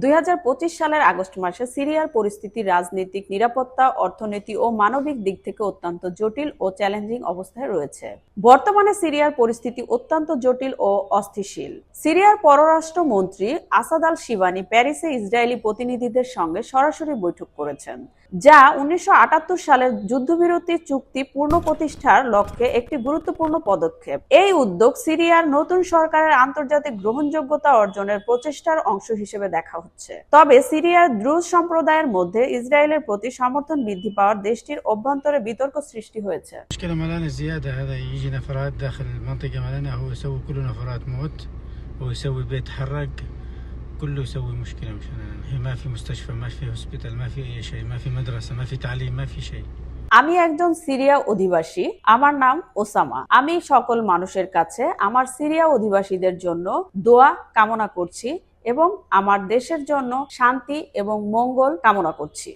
দুই হাজার পঁচিশ সালের আগস্ট মাসে সিরিয়ার পরিস্থিতি, রাজনৈতিক নিরাপত্তা, অর্থনীতি ও মানবিক দিক থেকে অত্যন্ত জটিল ও চ্যালেঞ্জিং অবস্থায় রয়েছে। বর্তমানে সিরিয়ার পরিস্থিতি অত্যন্ত জটিল ও অস্থিশীল সিরিয়ার পররাষ্ট্র মন্ত্রী আসাদ আল শিবানি প্যারিসে ইসরায়েলি প্রতিনিধিদের সঙ্গে সরাসরি বৈঠক করেছেন, যা উনিশশো আটাত্তর সালের যুদ্ধবিরতি চুক্তি পূর্ণ প্রতিষ্ঠার লক্ষ্যে একটি গুরুত্বপূর্ণ পদক্ষেপ। এই উদ্যোগ সিরিয়ার নতুন সরকারের আন্তর্জাতিক গ্রহণযোগ্যতা অর্জনের প্রচেষ্টার অংশ হিসেবে দেখা হচ্ছে তবে সিরিয়ার দ্রুজ সম্প্রদায়ের মধ্যে ইসরায়েলের প্রতি সমর্থন বৃদ্ধি পাওয়ার দেশটির অভ্যন্তরে বিতর্ক সৃষ্টি হয়েছে المشكلة مالنا زيادة هذا يجي نفرات داخل المنطقة مالنا هو يسوي كله نفرات موت ويسوي بيت حرق كله يسوي مشكلة مشان هي ما في مستشفى ما في هوسبيتال ما في أي شيء ما في مدرسة ما في تعليم ما في شيء আমি একজন সিরিয়া অধিবাসী আমার নাম ওসামা আমি সকল মানুষের কাছে আমার সিরিয়া অধিবাসীদের জন্য দোয়া কামনা করছি এবং আমার দেশের জন্য শান্তি এবং মঙ্গল কামনা করছি।